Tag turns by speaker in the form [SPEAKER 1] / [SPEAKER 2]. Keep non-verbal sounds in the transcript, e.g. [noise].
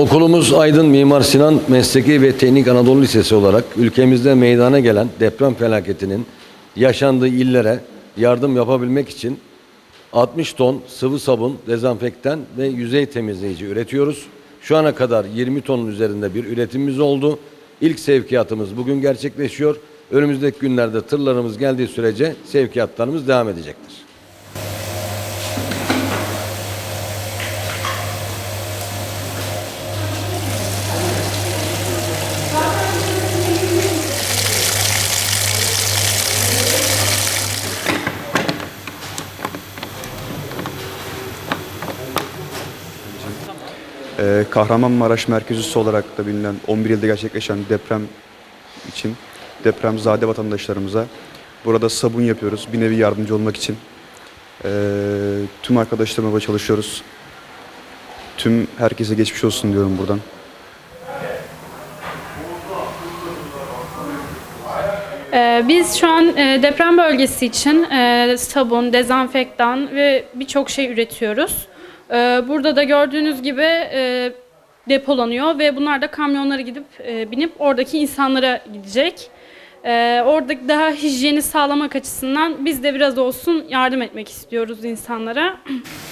[SPEAKER 1] Okulumuz Aydın Mimar Sinan Mesleki ve Teknik Anadolu Lisesi olarak ülkemizde meydana gelen deprem felaketinin yaşandığı illere yardım yapabilmek için 60 ton sıvı sabun, dezenfektan ve yüzey temizleyici üretiyoruz. Şu ana kadar 20 tonun üzerinde bir üretimimiz oldu. İlk sevkiyatımız bugün gerçekleşiyor. Önümüzdeki günlerde tırlarımız geldiği sürece sevkiyatlarımız devam edecektir.
[SPEAKER 2] Ee, Kahramanmaraş merkez olarak da bilinen 11 ilde gerçekleşen deprem için depremzade vatandaşlarımıza burada sabun yapıyoruz. Bir nevi yardımcı olmak için. Ee, tüm arkadaşlarımla çalışıyoruz. Tüm herkese geçmiş olsun diyorum buradan.
[SPEAKER 3] Ee, Biz şu an e, deprem bölgesi için e, sabun, dezenfektan ve birçok şey üretiyoruz. Ee, Burada da gördüğünüz gibi e, depolanıyor ve bunlar da kamyonlara gidip e, binip oradaki insanlara gidecek. Ee, Orada daha hijyeni sağlamak açısından biz de biraz olsun yardım etmek istiyoruz insanlara. [clears throat]